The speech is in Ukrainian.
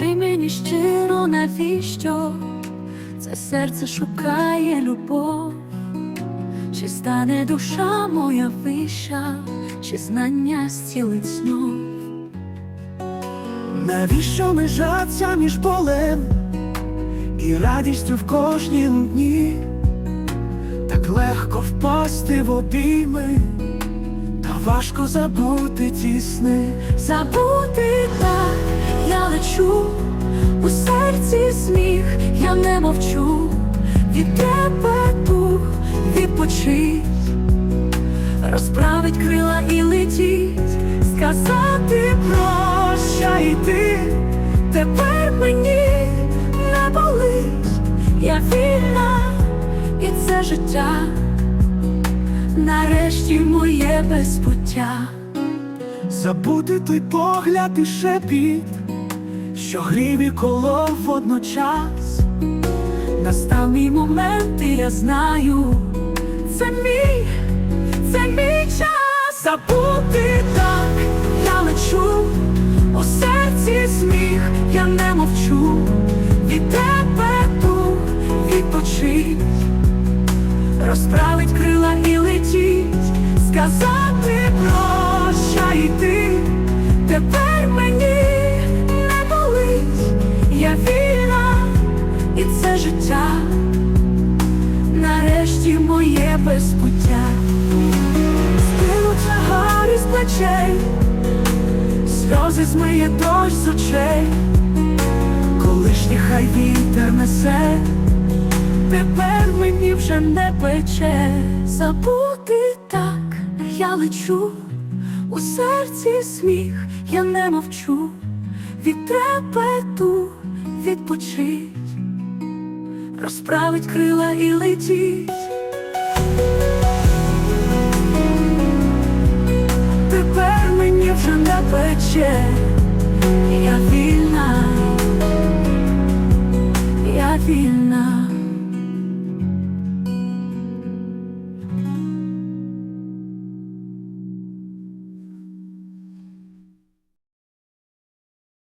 мені щиро, навіщо це серце шукає любов, чи стане душа моя вища, чи знання зцілить знов. Навіщо межаться між болем і радістю в кожнім дні? Так легко впасти в обійми, та важко забути ті сни. Забути так, я у серці сміх, я не мовчу, від тебе дух відпочить, розправить крила і летіть, сказати прощай ти, тепер мені не болить, я вільна, і це життя, нарешті моє безпуття. Забути той погляд і шепіт, що грів і колов водночас. Настав мій момент, і я знаю, це мій, це мій час. Забути так, я лечу, у серці сміх, я не мовчу, від тебе дух відпочить, розправить крила і летіть, сказати моє безпуття, Скинуть нагарі з плечей, сльози змиє дощ з очей, колишній хай вітер несе, тепер мені вже не пече. Забути так, я лечу, у серці сміх, я не мовчу, від трепету відпочить, розправить крила і летіть. Мені вже не пече, я вільна,